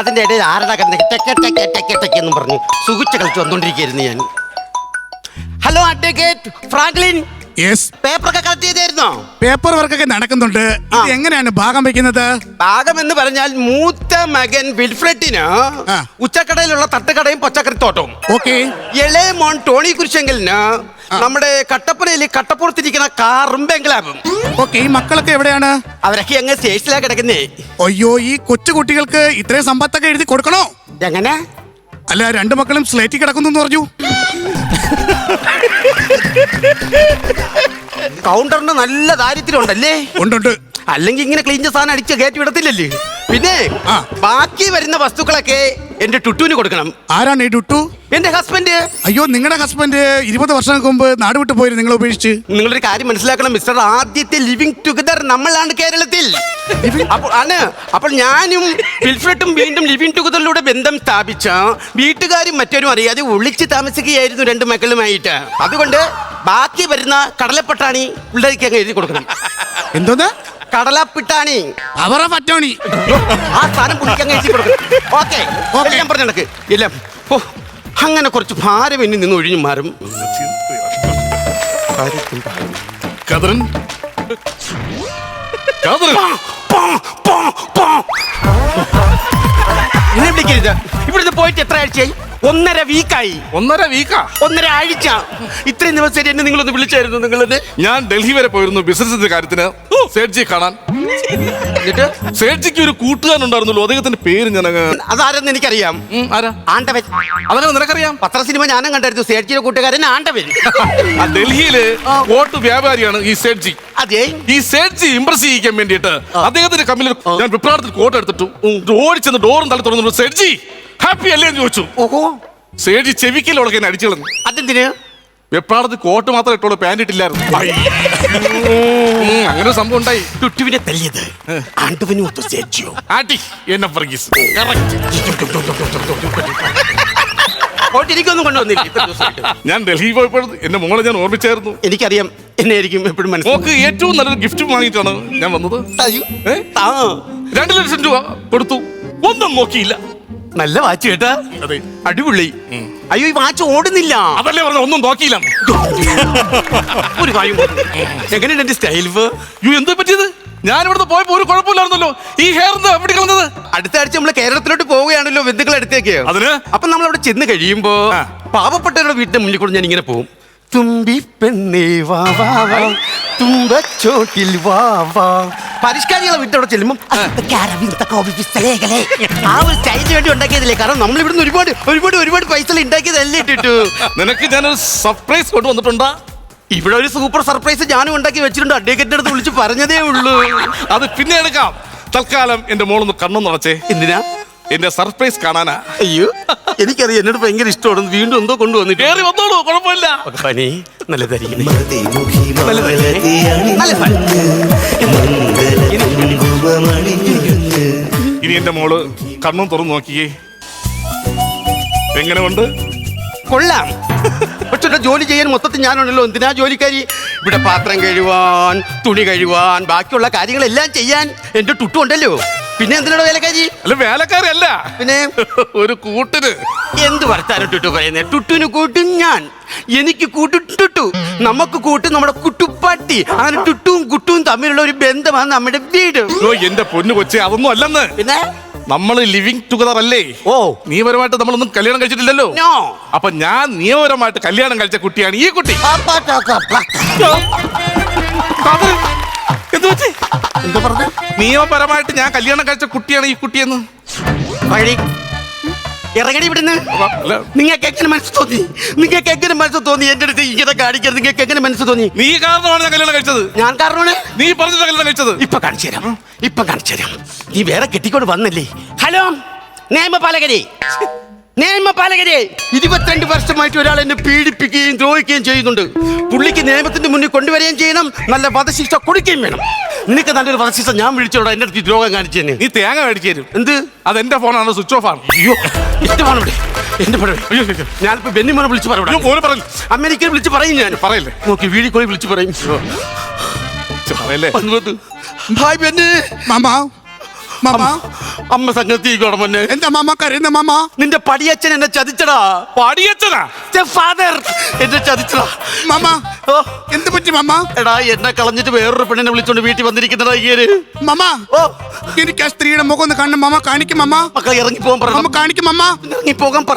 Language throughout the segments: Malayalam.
അതിന്റെ ഇടയിൽ ആരടാ കിടന്ന് ടെക്കെ ടെക്കെ ടെക്കെ പറഞ്ഞു സുഖിച്ച് കളിച്ച് ഞാൻ. ഹലോ അഡ്വക്കേറ്റ് ഫ്രാങ്ക്ലിൻ യെസ് പേപ്പറൊക്കെ കളക്ട് ചെയ്തായിരുന്നോ? പേപ്പർ വർക്കൊക്കെ നടക്കുന്നുണ്ട്. ഇത് എങ്ങനെയാണ് ഭാഗം വെക്കുന്നത്? ഭാഗം എന്ന് പറഞ്ഞാൽ മൂത്ത മകൻ വിൽഫ്രട്ടിന് ആ. ഉച്ചക്കടയിലുള്ള തട്ടുകടയും പച്ചക്കറിത്തോട്ടവും. ഓക്കെ ഇളയ മോൻ ടോണി കുരിശെങ്കലിന് നമ്മുടെ കട്ടപ്പനയിൽ കട്ടപ്പുറത്തിരിക്കുന്ന കാറും ബംഗ്ലാവും. ഓക്കെ ഈ മക്കളൊക്കെ എവിടെയാണ്? അവരൊക്കെ അങ്ങ് സ്റ്റേഷനിലാ കിടക്കുന്നേ. അയ്യോ ഈ കൊച്ചു കുട്ടികൾക്ക് ഇത്രയും സമ്പത്തൊക്കെ എഴുതി കൊടുക്കണോ? എങ്ങനെ അല്ല രണ്ടു മക്കളും സ്ലേറ്റിൽ കിടക്കുന്നു എന്ന് പറഞ്ഞു. കൗണ്ടറിന് നല്ല ദാരിദ്ര്യം ഉണ്ടല്ലേ ഉണ്ടുണ്ട് അല്ലെങ്കിൽ ഇങ്ങനെ ക്ലീൻ സാധനം അടിച്ച് കയറ്റി വിടത്തില്ലല്ലേ? പിന്നെ ആ. ബാക്കി വരുന്ന വസ്തുക്കളൊക്കെ എന്റെ ടുട്ടുവിന് കൊടുക്കണം. ആരാണ് ഈ ടുട്ടു? എന്റെ ഹസ്ബൻഡ്. അയ്യോ നിങ്ങളുടെ ഹസ്ബൻഡ് ഇരുപത് വർഷങ്ങൾക്ക് മുമ്പ് നാട് വിട്ടു പോയി നിങ്ങൾ ഉപേക്ഷിച്ച്? നിങ്ങളൊരു കാര്യം മനസ്സിലാക്കണം മിസ്റ്റർ. ആദ്യത്തെ ലിവിങ് ടുഗദർ നമ്മളാണ് കേരളത്തിൽ. അപ്പോൾ ആണ്. അപ്പോൾ ഞാനും വിൽഫ്രഡും വീണ്ടും ലിവിങ് ടുഗദറിലൂടെ ബന്ധം സ്ഥാപിച്ച വീട്ടുകാരും മറ്റവരും അറിയാതെ ഒളിച്ച് താമസിക്കുകയായിരുന്നു രണ്ട് മക്കളുമായിട്ട്. അതുകൊണ്ട് ബാക്കി വരുന്ന കടലപ്പട്ടാണി പിള്ളേർക്ക് അങ്ങ് എഴുതി കൊടുക്കണം. എന്തോന്ന്? കടലപ്പിട്ടാണി. അവറ പറ്റോണി. ആ സ്ഥാനം കുടിക്കാൻ കഴിച്ചു കൊടുക്കും. Okay okay. ഞാൻ പറഞ്ഞു നടക്ക്. ഇല്ല. ഓ അങ്ങനെ കുറച്ച് ഭാരം എന്നിൽ നിന്ന് ഒഴിഞ്ഞു മാറും. കതറൻ കതറൻ വിളിക്കരുത് ഇവിടുന്ന് പോയിട്ട് എത്ര ആഴ്ചയായി? ഒന്നര വീക്കായി ഒന്നര വീക്കാ ഒന്നര ആഴ്ച. ഇത്രയും ദിവസം എന്നെ നിങ്ങളൊന്ന് വിളിച്ചായിരുന്നു നിങ്ങളെന്നെ? ഞാൻ ഡൽഹി വരെ പോയിരുന്നു. ബിസിനസിന്റെ കാര്യത്തിന് സേഠ്ജി കാണാൻ ഒരു കൂട്ടുകാരനുണ്ടായിരുന്നല്ലോ അദ്ദേഹത്തിന്റെ പേര് ഞാൻ അതാരെന്ന് എനിക്കറിയാം. ആരാ? ആണ്ടവൻ. അതൊക്കെ നിനക്കറിയാം? പത്ര സിനിമ ഞാനും കണ്ടായിരുന്നു സേഠിച്ചിയുടെ കൂട്ടുകാരൻ ആണ്ടവൻ. ഡൽഹിയിലെ വോട്ട് വ്യാപാരിയാണ് ഈ അതെ. ഈ സേഠ്ജി ഇംപ്രസ് ചെയ്യിക്കാൻ വേണ്ടിയിട്ട് അദ്ദേഹത്തിന്റെ കമ്മിൽ ഞാൻ വിപ്രാണത്തിൽ കോട്ട് എടുത്തിട്ടു. ഓടിച്ചെന്ന് ഡോറും തള്ളി തുറന്നു. സേഠ്ജി ഹാപ്പി അല്ലേ? എന്ന് ചോദിച്ചു. ഓഹോ. സേഠ്ജി ചെവിക്കലോടൊക്കെ എന്നെ അടിച്ചു കളഞ്ഞു. അതെന്തിന്? വെപ്രാളത്തിൽ കോട്ട് മാത്രം ഇട്ടോളൂ പാന്റ് ഇട്ടില്ലായിരുന്നു. ഉം, അങ്ങനെ ഒരു സംഭവം ഉണ്ടായി. ടുട്ടുവിനെ തല്ലിയത് ആണ്ടവനും ഒത്തു സേഠിയോ ആട്ടി എന്നെ വർഗീസ്. Correct. പോയിട്ട് എനിക്കൊന്നും കൊണ്ടുവന്നില്ല ഇത്ര ദിവസമായിട്ട്. ഞാൻ ഡൽഹി പോയപ്പോഴും എന്റെ മോളെ ഞാൻ ഓർമ്മിച്ചായിരുന്നു. എനിക്കറിയാം എന്നെ ആയിരിക്കും എപ്പോഴും മോക്ക് ഏറ്റവും നല്ലൊരു ഗിഫ്റ്റ് വാങ്ങിയിട്ടാണ് ഞാൻ വന്നത്. ഏ? താ രണ്ട് ലക്ഷം രൂപ കൊടുത്തു. ഒന്നും നോക്കിയില്ല നല്ല വാച്ച് കേട്ടാ. അതെ. അടിപൊളി. അയ്യോ ഈ വാച്ച് ഓടുന്നില്ല. അതല്ലേ പറഞ്ഞ ഒന്നും നോക്കിയില്ല. ഒരു കാര്യം എങ്ങനെയുണ്ട് എന്റെ സ്റ്റൈൽ യു എന്താ പറ്റിയത്? ഞാൻ ഇവിടുന്ന് പോയപ്പോ ഒരു കുഴപ്പമില്ലായിരുന്നല്ലോ. ഈ ഹെയർ എന്താ എവിടെ കളഞ്ഞത്? അടുത്ത ആഴ്ച നമ്മൾ കേരളത്തിലോട്ട് പോവുകയാണല്ലോ ബന്ധുക്കൾ അടുത്തേക്ക്. അതിന്? അപ്പൊ നമ്മൾ അവിടെ ചെന്ന് കഴിയുമ്പോ. പാവപ്പെട്ടവരുടെ വീട്ടിന്റെ മുന്നിൽ കൂടെ ഞാൻ ഇങ്ങനെ പോകും തുമ്പി പെണ്ണേ വാ വാ വാ. തുമ്പച്ചോട്ടിൽ വാ വാ. പരിഷ്കാരികളെ വീട്ടിൽ അവിടെ ചെല്ലുമ്പോൾ ആ ഒരു സ്റ്റൈലിന് വേണ്ടി ഉണ്ടാക്കിയതല്ലേ? കാരണം നമ്മൾ ഇവിടുന്ന് ഒരുപാട് ഒരുപാട് ഒരുപാട് പൈസ ഉണ്ടാക്കിയതല്ലേ ഇട്ടിട്ടു നിനക്ക് ഞാനൊരു സർപ്രൈസ് കൊണ്ടുവന്നിട്ടുണ്ടാ ഇവിടെ ഒരു സൂപ്പർ സർപ്രൈസ് ഞാനും ഉണ്ടാക്കി വെച്ചിട്ടുണ്ട്. അഡ്വക്കേറ്റിന്റെ അടുത്ത് വിളിച്ച് പറഞ്ഞതേ ഉള്ളൂ. അത് പിന്നെ എടുക്കാം. തൽക്കാലം എന്റെ മോളൊന്ന് കണ്ണു നിറച്ചേ എന്തിനാ? എന്റെ സർപ്രൈസ് കാണാനാ. അയ്യോ എനിക്കറിയാം എന്നോട് ഭയങ്കര ഇഷ്ടമാണ്. വീണ്ടും എന്തോ കൊണ്ടുവന്നിട്ട് കേറി വന്നോളൂ കുഴപ്പമില്ല. പനി നല്ലതായിരിക്കും ഇനി എന്റെ മോൾ കണ്ണും തുറന്നു നോക്കിയേ. എങ്ങനെ ഉണ്ട് കൊള്ളാം. പക്ഷെ എന്റെ ജോലി ചെയ്യാൻ മൊത്തത്തിൽ ഞാനുണ്ടല്ലോ എന്തിനാ ജോലിക്കാരി? ഇവിടെ പാത്രം കഴുവാൻ തുണി കഴുവാൻ ബാക്കിയുള്ള കാര്യങ്ങളെല്ലാം ചെയ്യാൻ എന്റെ ടുട്ടു ഉണ്ടല്ലോ പിന്നെ എന്തിനാണ് വേലക്കാരി? അല്ല വേലക്കാരല്ല പിന്നെ? ഒരു കൂട്ടിന്. എന്ത് വർത്താനം ടുട്ടു പറയുന്നേ? ടുട്ടുവിന് കൂട്ടും ഞാൻ. എനിക്ക് കൂട്ടു ടുട്ടു. നമുക്ക് കൂട്ടും നമ്മുടെ കുട്ടുപ്പാട്ടി. അങ്ങനെ ടുട്ടുവും കുട്ടുവും തമ്മിലുള്ള ഒരു ബന്ധമാണ് നമ്മുടെ വീട്. ഓ എന്റെ പൊന്നു കൊച്ചെ അതൊന്നും അല്ലെന്ന്. പിന്നെ? നമ്മൾ ലിവിങ് ടുഗദർ അല്ലേ? ഓ. നിയമപരമായിട്ട് നമ്മളൊന്നും കല്യാണം കഴിച്ചിട്ടില്ലല്ലോ. അപ്പൊ ഞാൻ നിയമപരമായിട്ട് കല്യാണം കഴിച്ച കുട്ടിയാണ് ഈ കുട്ടി. എന്ത് പറ്റി? എന്താ പറഞ്ഞ? നിയമപരമായിട്ട് ഞാൻ കല്യാണം കഴിച്ച കുട്ടിയാണ് ഈ കുട്ടിയെന്ന്. വഴി? ഇറങ്ങടി ഇവിടുന്ന്. നിങ്ങൾക്ക് എങ്ങനെ മനസ്സ് തോന്നി? നിങ്ങൾക്ക് എങ്ങനെ മനസ്സ് തോന്നി? എന്റെ അടുത്ത് ഇങ്ങനെ കാണിക്കരുത്. നിങ്ങൾക്ക് എങ്ങനെ മനസ്സ് തോന്നി? നീ കാരണമാണ് ഞാൻ കല്യാണം കഴിച്ചത്. ഞാൻ കാരണമാണ്? നീ പറഞ്ഞിട്ട് കല്യാണം കഴിച്ചത്. ഇപ്പൊ കാണിച്ചു തരാം. ഇപ്പൊ കാണിച്ചു തരാം. നീ വേറെ കെട്ടിക്കൊണ്ട് വന്നല്ലേ? ഹലോ നിയമപാലകരെ. നിയമപാലകരെ ഇരുപത്തിരണ്ട് വർഷമായിട്ട് ഒരാൾ എന്നെ പീഡിപ്പിക്കുകയും ദ്രോഹിക്കുകയും ചെയ്യുന്നുണ്ട്. പുള്ളിക്ക് നിയമത്തിന്റെ മുന്നിൽ കൊണ്ടുവരികയും ചെയ്യണം. നല്ല വധശിക്ഷ കൊടുക്കുകയും വേണം. നിനക്ക് നല്ലൊരു വധശിക്ഷ ഞാൻ വിളിച്ചോടാ എന്റെ അടുത്ത് ദ്രോഹം കാണിച്ചതിന് നീ തേങ്ങ മേടിച്ചു തരും. എന്ത്? അത് എന്റെ ഫോണാണ് സ്വിച്ച് ഓഫ് ആണ്. അയ്യോ ഇഷ്ടമാണ് ഇവിടെ എന്റെ പടം അയ്യോ, ഞാനിപ്പോ ബെന്നിമോനെ വിളിച്ച് പറയൂ അമേരിക്കയിൽ വിളിച്ച് പറയും ഞാൻ. പറയില്ലേ? നോക്കി വീടിക്കോളി വിളിച്ച് പറയും. പറയല്ലേ. Hi Benny. മാമാ. മാമ. അമ്മ സംഗതിക്കോടെ എന്റെ എന്താ മാമ കരയുന്ന മാമ? നിന്റെ പടിയച്ഛൻ എന്നെ ചതിച്ചടാ. പടിയച്ചനാ ഫാദർ എന്നെ ചതിച്ചടാ. മാമ ഓ. എന്ത് പറ്റി മാമ? എടാ എന്നെ കളഞ്ഞിട്ട് വേറൊരു പെണ്ണിനെ വിളിച്ചോണ്ട് വീട്ടിൽ വന്നിരിക്കുന്നടാ ഈയൊരു മാമ ഓ. എനിക്ക് ആ സ്ത്രീയുടെ മുഖം ഒന്ന് കാണണം. മാമ കാണിക്കും മാമ. മക്കൾ ഇറങ്ങി പോകാൻ മാമ പറഞ്ഞു കാണിക്കും മാമ. ഇറങ്ങി പോകാൻ പറ.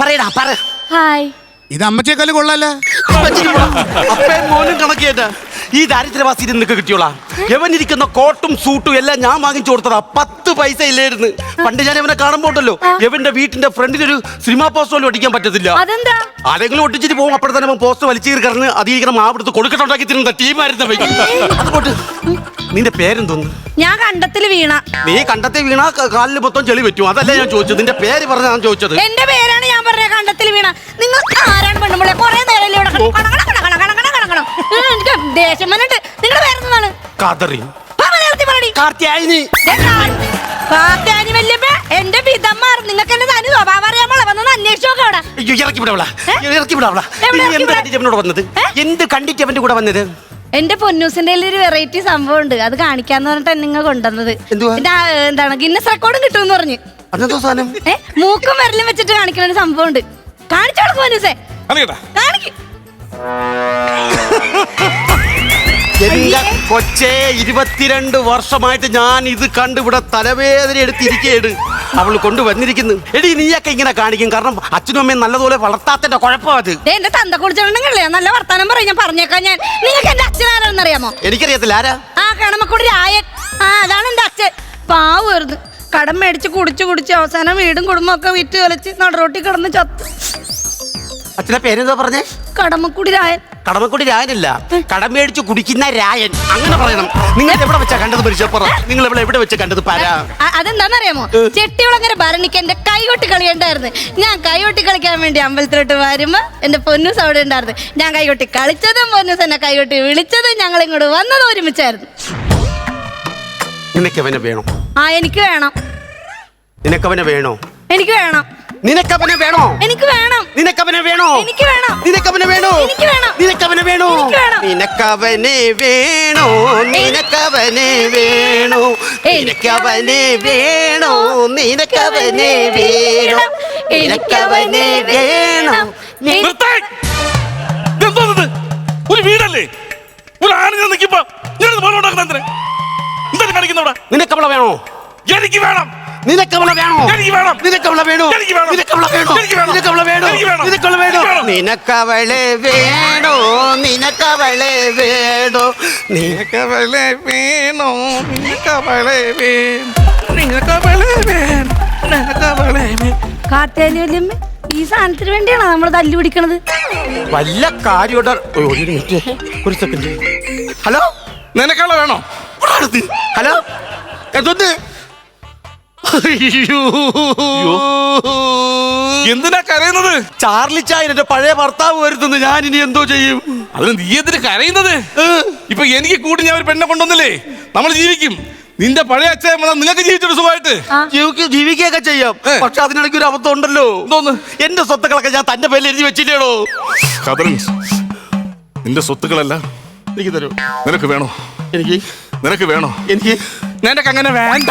പറയടാ പറ. ഹായ്. ഇത് അമ്മച്ചേക്കാൾ കൊള്ളാലേ അപ്പേ മോനും കണക്കേറ്റ ഈ ദാരിദ്ര്യവാസി നിനക്ക് കിട്ടിയോളാം? എവനിരിക്കുന്ന കോട്ടും സൂട്ടും എല്ലാം ഞാൻ വാങ്ങിച്ചു കൊടുത്തതാ. പത്ത് പൈസ ഇല്ലായിരുന്നു. പണ്ട് ഞാൻ ഇവനെ കാണുമ്പോട്ടല്ലോ എവന്റെ വീട്ടിന്റെ ഫ്രണ്ടിൽ ഒരു സിനിമാ പോസ്റ്റ് പോലും ഒട്ടിക്കാൻ പറ്റത്തില്ല. ആരെങ്കിലും ഒട്ടിച്ചിട്ട് പോകും. അപ്പോൾ തന്നെ പോസ്റ്റ് വലിച്ചു കിടന്ന് അതിരിക്കണം മാവെടുത്ത് കൊടുക്കട്ടുണ്ടാക്കി തിരുന്ന ടീമായിരുന്നു. അതുകൊണ്ട് നിന്റെ പേരെന്തോന്ന്? ഞാൻ കണ്ടത്തിൽ വീണ. നീ കണ്ടത്തിൽ വീണ കാലിൽ മൊത്തം ചെളി പറ്റും. അതല്ല ഞാൻ ചോദിച്ചത്. നിന്റെ പേര് പറഞ്ഞ ഞാൻ ചോദിച്ചത്. എന്റെ പേരാണ് ഞാൻ പറഞ്ഞ കണ്ടത്തിൽ വീണ. നിങ്ങൾ ആരാണ് പെണ്ണുമ്പളെ? കുറെ നേരം ഇവിടെ കിടന്ന് കണ കണ കണ കണ കണ കണ കണ. ഉം, എനിക്ക് ദേഷ്യം വന്നിട്ട്. നിങ്ങളുടെ പേരെന്താണ് കാതറി. ആ, മലയാളത്തിൽ പറയടി. കാർത്തിയായിനി ദേ കാ- കാത്യാനി വല്യപ്പ എന്റെ നിങ്ങൾക്ക് എന്റെ തനി സ്വഭാവം അറിയാമോളെ വന്നൊന്ന് അന്വേഷിച്ചു നോക്കാം അവിടെ. അയ്യോ ഇറക്കി വിടാവള ഏ? ഇറക്കി വിടാവള എവിടെ ഇറക്കി എന്ത്? കണ്ടിട്ട് അവനോട് വന്നത്? ഏ? എന്ത് കണ്ടിട്ട് അവന്റെ കൂടെ വന്നത്? എന്റെ പൊന്നൂസിന്റെ ഒരു വെറൈറ്റി സംഭവം ഉണ്ട് അത് കാണിക്കാന്ന് പറഞ്ഞിട്ട് നിങ്ങൾ കൊണ്ടുവന്നത്. എന്തുവാ? എന്റെ ആ, എന്താണ് ഗിന്നസ് റെക്കോർഡും കിട്ടുമെന്ന് പറഞ്ഞു. അതെന്തോ സാധനം? ഏ? മൂക്കും വിരലും വെച്ചിട്ട് കാണിക്കുന്ന ഒരു സംഭവം ഉണ്ട് കാണിച്ചു കൊടുക്കും പൊന്നൂസേ കാണിക്കും. എന്റെ കൊച്ചേ ഇരുപത്തിരണ്ട് വർഷമായിട്ട് ഞാൻ ഇത് കണ്ട് ഇവിടെ തലവേദന എടുത്തിരിക്കുകയാണ് അവൾ കൊണ്ടുവന്നിരിക്കുന്നു. എടി നീയൊക്കെ ഇങ്ങനെ കാണിക്കും. കാരണം അച്ഛനും അമ്മയും നല്ലതുപോലെ വളർത്താത്തന്റെ കുഴപ്പം അത്. ദേ, എന്റെ തന്ത കുടിച്ചിട്ടുണ്ടെങ്കിലേ നല്ല വർത്താനം പറയും. ഞാൻ പറഞ്ഞേക്കാം. ഞാൻ നിങ്ങൾക്ക് എന്റെ അച്ഛൻ ആരാണെന്ന് അറിയാമോ എനിക്കറിയത്തില്ല. ആരാ? ആ കണമക്കൂടി രായൻ. ആ അതാണ് എന്റെ അച്ഛൻ. പാവുമായിരുന്നു കടം മേടിച്ച് കുടിച്ച് കുടിച്ച് അവസാനം വീടും കുടുംബം ഒക്കെ വിറ്റ് കളിച്ച് നടുറോട്ടി കിടന്ന് ചത്തു. അച്ഛനെ പേരെന്തോ പറഞ്ഞേ? കടമക്കുടി രായൻ. കടമക്കുടി രായനല്ല. കടം മേടിച്ച് കുടിക്കുന്ന രായൻ. അങ്ങനെ പറയണം. നിങ്ങൾ എവിടെ വെച്ചാ കണ്ടത് പരിചയപ്പുറ നിങ്ങൾ ഇവിടെ എവിടെ വെച്ചാ കണ്ടത് പരാ? അതെന്താണെന്നറിയാമോ ചെട്ടിയോളങ്ങനെ ഭരണിക്ക് എന്റെ കൈകൊട്ടി കളിയുണ്ടായിരുന്നു. ഞാൻ കൈകൊട്ടി കളിക്കാൻ വേണ്ടി അമ്പലത്തിലോട്ട് വരുമ്പോ എന്റെ പൊന്നൂസ് അവിടെ ഉണ്ടായിരുന്നു. ഞാൻ കൈകൊട്ടി കളിച്ചതും പൊന്നൂസ് എന്നെ കൈകൊട്ടി വിളിച്ചതും ഞങ്ങൾ ഇങ്ങോട്ട് വന്നതും ഒരുമിച്ചായിരുന്നു. നിനക്കവനെ വേണോ? ആ എനിക്ക് വേണം. നിനക്കവനെ വേണോ? എനിക്ക് വേണം. നിനക്കവനെ വേണോ? എനിക്ക് വേണം. നിനക്കവനെ എനിക്ക് വേണം. നിനക്കവനെ വേണോ? എനിക്ക് വേണം. നിനക്കവനെ വേണോ? എനിക്ക് വേണം. നിനക്കവനെ വേണോ? നിനക്കവനെ വേണോ? നിനക്കവനെ വേണോ? നിനക്കവനെ വേണോ? നിനക്കവനെ വേണോ? നി- നിർത്തേ. ഇതെന്തോന്നത് ഒരു വീടല്ലേ? ഒരു ആണിനെ നിൽക്കുമ്പോ ഞാൻ ബഹളം ഉണ്ടാക്കുന്ന എന്തിനാ? എന്താണ് കാണിക്കുന്ന അവിടെ നിനക്കവളെ വേണോ? എനിക്ക് വേണം. നിനക്കവളെ വേണോ. നിനക്കവളെ വേണോ. നിനക്കവളെ വേണോ. നിനക്കവളെ വേണോ. നിനക്കവളെ വേണോ. നിനക്കവളെ വേണോ നിനക്കവളെ വേണോ നിനക്കവളെ വേണോ നിനക്കവളെ വേണോ നിനക്കവളെ വേണോ നിനക്കവളെ വേണോ കാത്തേലി വല്യമ്മ ഈ സാധനത്തിന് വേണ്ടിയാണ് നമ്മൾ തല്ലു പിടിക്കണത് വല്ല കാര്യോടെ ഒരു മിനിറ്റ് ഒരു സെക്കൻഡ് ഹലോ നിനക്കവളെ വേണോ ഹലോ എന്തോന്ന് അയ്യോ. എന്തിനാ കരയുന്നത്? ചാർലി ചായൻ എന്റെ പഴയ ഭർത്താവ് വരുത്തുന്നു. ഞാൻ ഇനി എന്തോ ചെയ്യും? അതിന് നീ എന്തിന് കരയുന്നത്? ഇപ്പൊ എനിക്ക് കൂടി ഞാൻ ഒരു പെണ്ണെ കൊണ്ടുവന്നില്ലേ? നമ്മൾ ജീവിക്കും. നിന്റെ പഴയ അച്ഛൻ നിങ്ങൾക്ക് ജീവിച്ചൊരു സുഖമായിട്ട്. ജീവിക്ക- ജീവിക്കുകയൊക്കെ ചെയ്യാം. പക്ഷെ അതിനിടയ്ക്ക് ഒരു അബദ്ധം ഉണ്ടല്ലോ. എന്തോന്ന്? എന്റെ സ്വത്തുക്കളൊക്കെ ഞാൻ തന്റെ പേരിൽ എഴുതി വെച്ചില്ലേടോ? നിന്റെ സ്വത്തുക്കളല്ല എനിക്ക് തരൂ. നിനക്ക് വേണോ? എനിക്ക്. നിനക്ക് വേണോ? എനിക്ക്. നിനക്ക് അങ്ങനെ വേണ്ട.